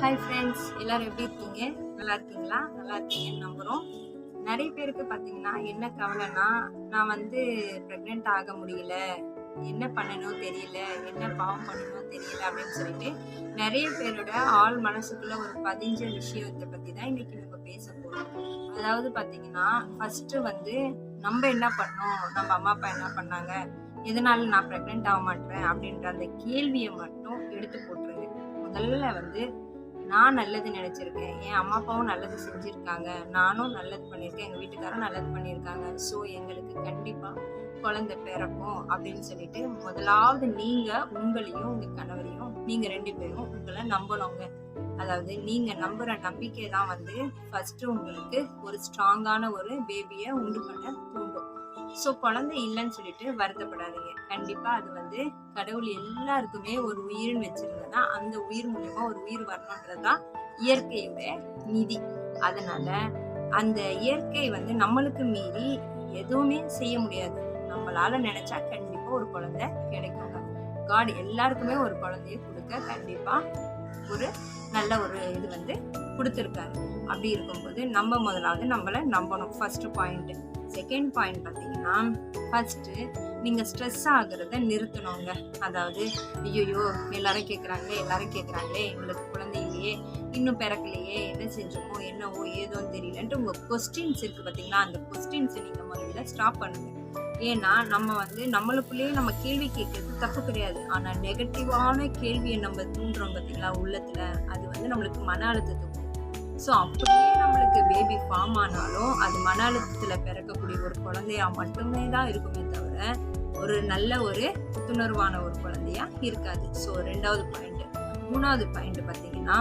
Hi friends எல்லாரும் எப்படி இருக்கீங்க? நல்லா இருக்கீங்களா? நல்லா இருக்கீங்கன்னு நம்புகிறோம் நிறைய பேருக்கு பார்த்தீங்கன்னா என்ன கவலைன்னா நான் வந்து ப்ரெக்னென்ட் ஆக முடியல. என்ன பண்ணணும் தெரியல. என்ன பாவம் பண்ணணும் தெரியல அப்படின்னு சொல்லிட்டு நிறைய பேரோட ஆள் மனசுக்குள்ள ஒரு பதிஞ்ச விஷயத்தை பற்றி தான் இன்னைக்கு நம்ம பேச போகிறோம் அதாவது பார்த்தீங்கன்னா ஃபஸ்ட்டு வந்து நம்ம என்ன பண்ணோம் நம்ம அம்மா அப்பா என்ன பண்ணாங்க? எதனால நான் ப்ரெக்னென்ட் ஆக மாட்டேன் அப்படின்ற அந்த கேள்வியை மட்டும் எடுத்து போட்டுருது முதல்ல வந்து நான் நல்லது நினச்சிருக்கேன். என் அம்மா அப்பாவும் நல்லது செஞ்சுருக்காங்க. நானும் நல்லது பண்ணியிருக்கேன் எங்கள் வீட்டுக்காரும் நல்லது பண்ணியிருக்காங்க ஸோ எங்களுக்கு கண்டிப்பாக குழந்தை பிறக்கும் அப்படின்னு சொல்லிட்டு முதலாவது நீங்கள் உங்களையும் உங்கள் கணவரையும் நீங்கள் ரெண்டு பேரும் உங்களை நம்பணுங்க. அதாவது நீங்கள் நம்புகிற நம்பிக்கை தான் வந்து ஃபஸ்ட்டு உங்களுக்கு ஒரு ஸ்ட்ராங்கான ஒரு பேபியை உண்டு பண்ண ஸோ குழந்தை இல்லைன்னு சொல்லிட்டு வருத்தப்படாதீங்க. கண்டிப்பாக அது வந்து கடவுள் எல்லாருக்குமே ஒரு உயிர்னு வச்சிருந்தனா அந்த உயிர் மூலயமா ஒரு உயிர் வரணுன்றது தான் இயற்கையோட நிதி. அதனால அந்த இயற்கை வந்து நம்மளுக்கு மீறி எதுவுமே செய்ய முடியாது. நம்மளால நினைச்சா கண்டிப்பாக ஒரு குழந்தை கிடைக்குங்க. காட் எல்லாருக்குமே ஒரு குழந்தைய கொடுக்க கண்டிப்பாக ஒரு நல்ல ஒரு இது வந்து கொடுத்துருக்காரு. அப்படி இருக்கும்போது நம்ம முதலாவது நம்மளை நம்பணும். ஃபர்ஸ்ட் பாயிண்ட்டு செகண்ட் பாயிண்ட் பார்த்தீங்கன்னா ஃபஸ்ட்டு நீங்கள் ஸ்ட்ரெஸ் ஆகிறத நிறுத்தணுங்க. அதாவது ஐயோ எல்லாரும் கேட்குறாங்களே எல்லாரும் கேட்குறாங்களே எங்களுக்கு குழந்தை இல்லையே இன்னும் பிறக்கலையே என்ன செஞ்சோமோ என்னவோ ஏதோ தெரியலன்ட்டு உங்கள் கொஸ்டின்ஸ் இருக்குது பார்த்தீங்களா அந்த கொஸ்டின்ஸை நீங்கள் முதல்ல ஸ்டாப் பண்ணுங்க. ஏன்னா நம்ம வந்து நம்மளுக்குள்ளேயே நம்ம கேள்வி கேட்கறது தப்பு கிடையாது. ஆனால் நெகட்டிவான கேள்வியை நம்ம தூண்டுறோம் பார்த்தீங்களா உள்ளத்தில் அது வந்து நம்மளுக்கு மன அழுத்தத்தை ஸோ அப்படியே நம்மளுக்கு பேபி ஃபார்ம் ஆனாலும் அது மன அழுத்தத்தில் பிறக்கக்கூடிய ஒரு குழந்தையா மட்டுமே தான் இருக்குமே தவிர ஒரு நல்ல ஒரு புத்துணர்வான ஒரு குழந்தையா இருக்காது. ஸோ ரெண்டாவது பாயிண்ட் மூணாவது பாயிண்ட் பார்த்தீங்கன்னா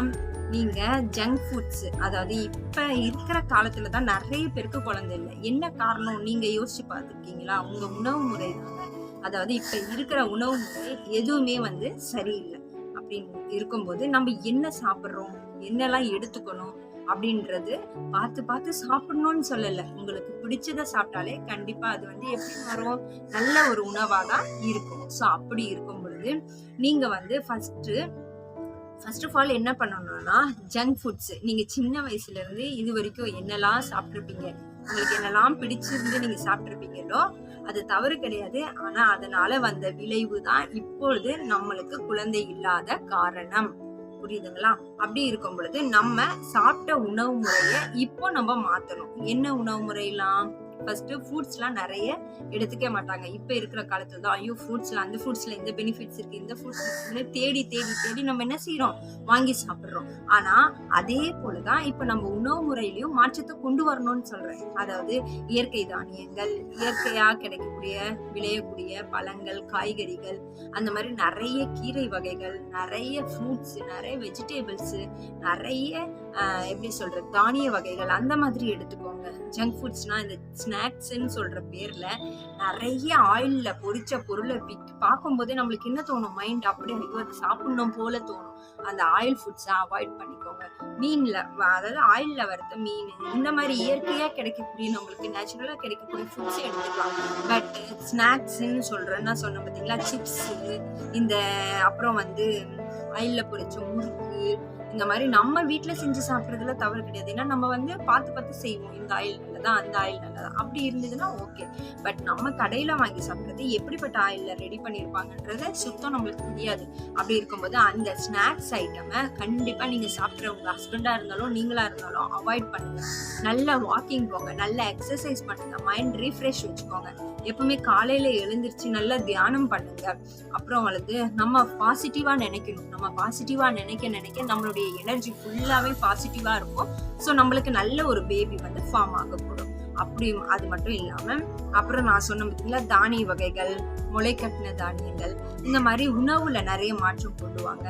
நீங்கள் ஜங்க் ஃபுட்ஸ் அதாவது இப்போ இருக்கிற காலத்தில் தான் நிறைய பேருக்கு குழந்தை இல்லை. என்ன காரணம் நீங்கள் யோசிச்சு பார்த்துருக்கீங்களா? உங்கள் உணவு முறை தாங்க அதாவது இப்போ இருக்கிற உணவு முறை எதுவுமே வந்து சரியில்லை. அப்படின்னு இருக்கும்போது நம்ம என்ன சாப்பிட்றோம்? என்னெல்லாம் எடுத்துக்கணும்? அப்படின்றது பார்த்து பார்த்து சாப்பிடணும்னு சொல்லலை. உங்களுக்கு பிடிச்சதை சாப்பிட்டாலே கண்டிப்பாக அது வந்து எப்படி வரும் நல்ல ஒரு உணவாக தான் இருக்கும். ஸோ அப்படி இருக்கும் பொழுது நீங்கள் வந்து ஃபஸ்ட்டு ஃபர்ஸ்ட் ஆஃப் ஆல் என்ன பண்ணணும்னா ஜங்க் ஃபுட்ஸ் நீங்கள் சின்ன வயசுலேருந்து இது வரைக்கும் என்னெல்லாம் சாப்பிட்ருப்பீங்க உங்களுக்கு என்னெல்லாம் பிடிச்சிருந்து நீங்கள் சாப்பிட்ருப்பீங்களோ அது தவறு கிடையாது. ஆனால் அதனால வந்த விளைவு தான் இப்பொழுது நம்மளுக்கு குழந்தை இல்லாத காரணம். புரியுதுங்களா? அப்படி இருக்கும் பொழுது நம்ம சாப்பிட்ட உணவு முறையை இப்போ நம்ம மாற்றணும் என்ன உணவு முறையெல்லாம்? ஃபர்ஸ்ட் ஃப்ரூட்ஸ்லாம் நிறைய எடுத்துக்க மாட்டாங்க. இப்போ இருக்கிற காலத்துல தான் ஐயோ ஃப்ரூட்ஸ்ல அந்த ஃப்ரூட்ஸ்ல இந்த பெனிஃபிட்ஸ் இருக்கு இந்த ஃப்ரூட்ஸ் தேடி தேடி தேடி நம்ம என்ன செய்கிறோம் வாங்கி சாப்பிட்றோம். ஆனா அதே போலதான் இப்போ நம்ம உணவு முறையிலயும் மாற்றத்தை கொண்டு வரணும்னு சொல்றேன். அதாவது இயற்கை தானியங்கள் இயற்கையா கிடைக்கக்கூடிய விளையக்கூடிய பழங்கள் காய்கறிகள் அந்த மாதிரி நிறைய கீரை வகைகள் நிறைய ஃப்ரூட்ஸ் நிறைய வெஜிடபிள்ஸ் நிறைய எப்படி சொல்றது தானிய வகைகள் அந்த மாதிரி எடுத்துக்கோங்க. ஜங்க் ஃபுட்ஸ்னா இந்த ஸ்நாக்ஸ்ன்னு சொல்ற பேர்ல நிறைய ஆயில்ல பொரித்த பொருளை விக் பார்க்கும்போதே நம்மளுக்கு என்ன தோணும்? மைண்ட் அப்படியே ஐயோ அது சாப்பிடணும் போல தோணும். அந்த ஆயில் ஃபுட்ஸை அவாய்ட் பண்ணிக்கோங்க. மீன்ல அதாவது ஆயில்ல வறுத்த மீன். இந்த மாதிரி இயற்கையா கிடைக்கக்கூடிய நம்மளுக்கு நேச்சுரலா கிடைக்கக்கூடிய ஃபுட்ஸ் எடுத்துக்கலாம். பட் ஸ்நாக்ஸ்ன்னு சொல்றேன் நான் சொன்னேன் பார்த்தீங்களா? சிப்ஸு இந்த அப்புறம் வந்து ஆயில்ல பொரிச்ச முறுக்கு இந்த மாதிரி நம்ம வீட்டில் செஞ்சு சாப்பிட்றதுல தவறு கிடையாது. ஏன்னா நம்ம வந்து பார்த்து பார்த்து செய்வோம் இந்த ஆயில் நல்லதா? அந்த ஆயில் நல்லதா? அப்படி இருந்ததுன்னா ஓகே. பட் நம்ம கடையில வாங்கி சாப்பிட்றது எப்படிப்பட்ட ஆயில்ல ரெடி பண்ணியிருப்பாங்கன்றத சுத்தம் நம்மளுக்கு தெரியாது. அப்படி இருக்கும்போது அந்த ஸ்நாக்ஸ் ஐட்டமை கண்டிப்பா நீங்க சாப்பிட்ற உங்கள் ஹஸ்பண்டாக இருந்தாலும் நீங்களா இருந்தாலும் அவாய்ட் பண்ணுங்க. நல்ல வாக்கிங் போங்க. நல்ல எக்ஸசைஸ் பண்ணுங்க. மைண்ட் ரீஃப்ரெஷ் வச்சுக்கோங்க. எப்பவுமே காலையில எழுந்திரிச்சு நல்லா தியானம் பண்ணுங்க. அப்புறம் வந்து நம்ம பாசிட்டிவாக நினைக்கணும். நம்ம பாசிட்டிவாக நினைக்க நினைக்க நம்மளுடைய எனர்ஜி ஃபுல்லாவே பாசிட்டிவாக இருக்கும். ஸோ நம்மளுக்கு நல்ல ஒரு பேபி வந்து ஃபார்ம் ஆகக்கூடும். அப்படி அது மட்டும் இல்லாமல் அப்புறம் நான் சொன்ன பார்த்தீங்களா தானிய வகைகள் முளைக்கட்டின தானியங்கள் இந்த மாதிரி உணவுல நிறைய மாற்றம் கொண்டு வாங்க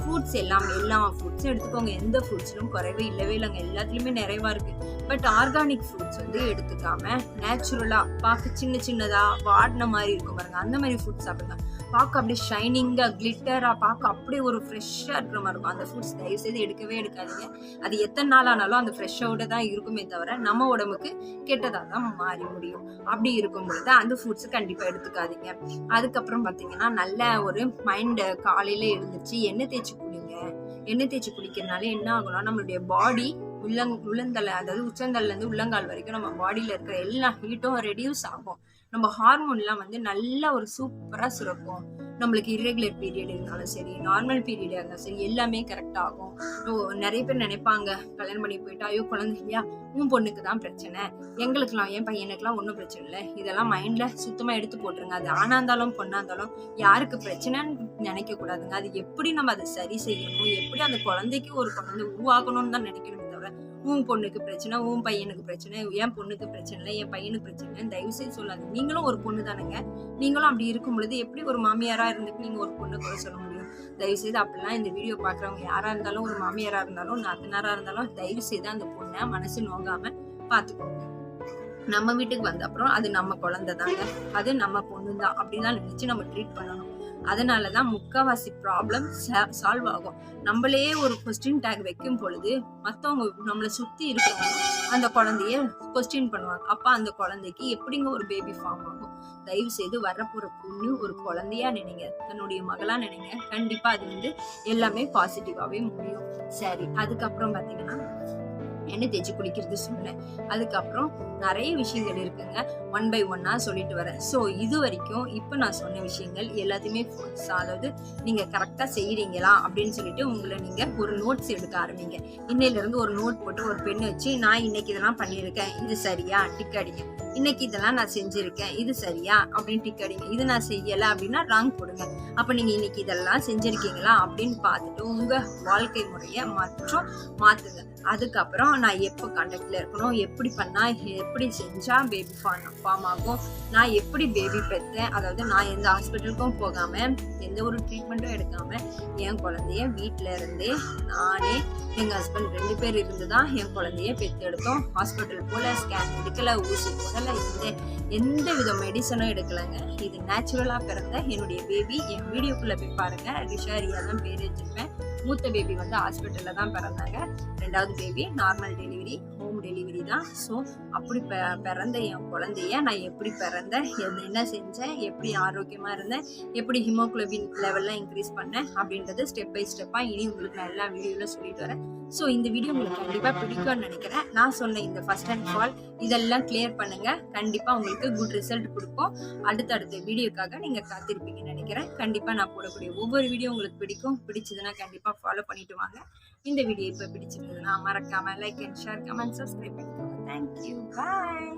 ஃப்ரூட்ஸ் எல்லாம் எல்லா ஃப்ரூட்ஸும் எடுத்துக்கோங்க. எந்த ஃப்ரூட்ஸ்லும் குறைவே இல்லவே இல்லைங்க. எல்லாத்துலேயுமே நிறைவாக இருக்குது பட் ஆர்கானிக் ஃப்ரூட்ஸ் வந்து எடுத்துக்காம நேச்சுரலாக பார்க்க சின்ன சின்னதாக வாடின மாதிரி இருக்கும் பாருங்க. அந்த மாதிரி ஃப்ரூட்ஸ் சாப்பிடுங்க. பார்க்க அப்படியே ஷைனிங்காக கிளிட்டராக பார்க்க அப்படியே ஒரு ஃப்ரெஷ்ஷாக இருக்கிற மாதிரி இருக்கும். அந்த ஃப்ரூட்ஸ் தயவு செய்து எடுக்கவே எடுக்காதீங்க. அது எத்தனை நாள் ஆனாலும் அந்த ஃப்ரெஷ்ஷோட தான் இருக்குமே தவிர நம்ம உடம்புக்கு கெட்டதாக தான் மாறி முடியும். அப்படி இருக்கும் பொழுது அந்த ஃபுட்ஸ் கண்டிப்பாக எடுத்துக்காதீங்க. அதுக்கப்புறம் பார்த்தீங்கன்னா நல்ல ஒரு மைண்டு காலையில் எழுந்துருச்சு எண்ணெய் தேய்ச்சி குடிங்க எண்ணெய் தேய்ச்சி குடிக்கிறதுனால என்ன ஆகும்னா நம்மளுடைய பாடி உள்ளங் உள்ளந்தலை அதாவது உச்சந்தல்லேருந்து உள்ளங்கால் வரைக்கும் நம்ம பாடியில் இருக்கிற எல்லா ஹீட்டும் ரெடியூஸ் ஆகும். நம்ம ஹார்மோன்லாம் வந்து நல்லா ஒரு சூப்பராக சுரக்கும். நம்மளுக்கு இரெகுலர் பீரியட் இருந்தாலும் சரி நார்மல் பீரியடாக இருந்தாலும் சரி எல்லாமே கரெக்டாகும் நிறைய பேர் நினைப்பாங்க கல்யாணம் பண்ணி போயிட்டா ஐயோ குழந்தை இல்லையா? உன் பொண்ணுக்கு தான் பிரச்சனை. எங்களுக்கெல்லாம் என் பையனுக்குலாம் ஒன்றும் பிரச்சனை இல்லை. இதெல்லாம் மைண்டில் சுத்தமாக எடுத்து போட்டுருங்க. அது ஆனா இருந்தாலும் பொண்ணாக இருந்தாலும் யாருக்கு பிரச்சனைன்னு நினைக்கக்கூடாதுங்க அது எப்படி நம்ம அதை சரி செய்யணும்? எப்படி அந்த குழந்தைக்கு ஒரு குழந்தை உருவாகணும்னு தான் நினைக்கணும். உன் பொண்ணுக்கு பிரச்சனை உன் பையனுக்கு பிரச்சனை என் பொண்ணுக்கு பிரச்சனை இல்லை என் பையனுக்கு பிரச்சனை இல்லை தயவு செய்து சொல்லாதீங்க. நீங்களும் ஒரு பொண்ணு தானுங்க. நீங்களும் அப்படி இருக்கும் பொழுது எப்படி ஒரு மாமியாரா இருந்துட்டு நீங்க ஒரு பொண்ணு கூட சொல்ல முடியும்? தயவு செய்து அப்படிலாம் இந்த வீடியோ பாக்குறவங்க யாரா இருந்தாலும் ஒரு மாமியாரா இருந்தாலும் நாத்தனாரா இருந்தாலும் தயவு செய்து அந்த பொண்ணை மனசு நோங்காமல் பாத்துக்கோங்க நம்ம வீட்டுக்கு வந்த அப்புறம் அது நம்ம குழந்தை தாங்க அது நம்ம பொண்ணு தான் அப்படிதான் நினைச்சு நம்ம ட்ரீட் பண்ணணும். அதனால தான் முக்கால்வாசி ப்ராப்ளம் சால்வ் ஆகும். நம்மளே ஒரு கொஸ்டின் டேக் வைக்கும் பொழுது மற்றவங்க நம்மளை சுற்றி இருக்கிறவங்க அந்த குழந்தைய கொஸ்டின் பண்ணுவாங்க. அப்போ அந்த குழந்தைக்கு எப்படிங்க ஒரு பேபி ஃபார்ம் ஆகும்? தயவு செய்து வரப்போகிற பொண்ணு ஒரு குழந்தையா நினைங்க. தன்னுடைய மகளாக நினைங்க. கண்டிப்பாக அது வந்து எல்லாமே பாசிட்டிவாகவே முடியும். சரி அதுக்கப்புறம் பார்த்தீங்கன்னா எண்ணெய் தேய்ச்சி குளிக்கிறது சொன்னேன். அதுக்கப்புறம் நிறைய விஷயங்கள் இருக்குங்க. ஒன் பை ஒன்னாக சொல்லிட்டு வரேன். ஸோ இது வரைக்கும் இப்போ நான் சொன்ன விஷயங்கள் எல்லாத்தையுமே அதாவது நீங்கள் கரெக்டாக செய்கிறீங்களா அப்படின்னு சொல்லிட்டு உங்களை நீங்கள் ஒரு நோட்ஸ் எடுக்க ஆரம்பிங்க. இன்னையிலேருந்து ஒரு நோட் போட்டு ஒரு பென் வச்சு நான் இன்னைக்கு இதெல்லாம் பண்ணியிருக்கேன். இது சரியா? டிக் அடிங்க. இன்னைக்கு இதெல்லாம் நான் செஞ்சுருக்கேன். இது சரியா? அப்படின்னு டிக் அடிங்க. இது நான் செய்யலை அப்படின்னா ராங் போடுங்க. அப்போ நீங்கள் இன்னைக்கு இதெல்லாம் செஞ்சுருக்கீங்களா அப்படின்னு பார்த்துட்டு உங்கள் வாழ்க்கை முறையை மற்றும் மாற்றுங்க அதுக்கப்புறம் நான் எப்போ கண்டக்டில் இருக்கணும் எப்படி பண்ணால் எப்படி செஞ்சால் பேபி ஃபார்ம் ஃபார்ம் ஆகும் நான் எப்படி பேபி பெற்றேன் அதாவது நான் எந்த ஹாஸ்பிட்டலுக்கும் போகாமல் எந்த ஒரு ட்ரீட்மெண்ட்டும் எடுக்காமல் என் குழந்தைய வீட்டில் இருந்தே நானே எங்கள் ஹஸ்பண்ட் ரெண்டு பேர் இருந்து தான் என் குழந்தைய பெற்றெடுத்தோம். ஹாஸ்பிட்டல் போல் ஸ்கேன் எடுக்கல ஊசி போடல எந்த எந்த வித மெடிசனும் எடுக்கலைங்க. இது நேச்சுரலாக பிறந்த என்னுடைய பேபி என் வீடியோக்குள்ளே போய் பாருங்கள் ரிஷாரியா தான் பேர் வச்சிருப்பேன். மூத்த பேபி வந்து ஹாஸ்பிட்டலில் தான் பிறந்தாங்க. ரெண்டாவது baby normal delivery home delivery தான். ஸோ அப்படி பெ- பிறந்த என் குழந்தைய நான் எப்படி பிறந்தேன்? என்ன செஞ்சேன்? எப்படி ஆரோக்கியமாக இருந்தேன்? எப்படி ஹிமோகுளோபின் லெவல்லாம் இன்க்ரீஸ் பண்ணேன்? அப்படின்றது ஸ்டெப் பை ஸ்டெப்பாக இனி உங்களுக்கு நான் எல்லா வீடியோவில் சொல்லிட்டு வரேன். ஸோ இந்த வீடியோ உங்களுக்கு கண்டிப்பாக பிடிக்கும்னு நினைக்கிறேன். நான் சொன்ன இந்த ஃபர்ஸ்ட் அண்ட் கால் இதெல்லாம் கிளியர் பண்ணுங்கள் கண்டிப்பாக உங்களுக்கு குட் ரிசல்ட் கொடுக்கும். அடுத்தடுத்த வீடியோக்காக நீங்கள் காத்திருப்பீங்கன்னு நினைக்கிறேன். கண்டிப்பாக நான் போடக்கூடிய ஒவ்வொரு வீடியோ உங்களுக்கு பிடிக்கும். பிடிச்சதுன்னா கண்டிப்பாக ஃபாலோ பண்ணிட்டு வாங்க. இந்த வீடியோ இப்போ பிடிச்சிருந்ததுன்னா மறக்காமல் like and share comment subscribe பண்ணிக்கோங்க. Thank you bye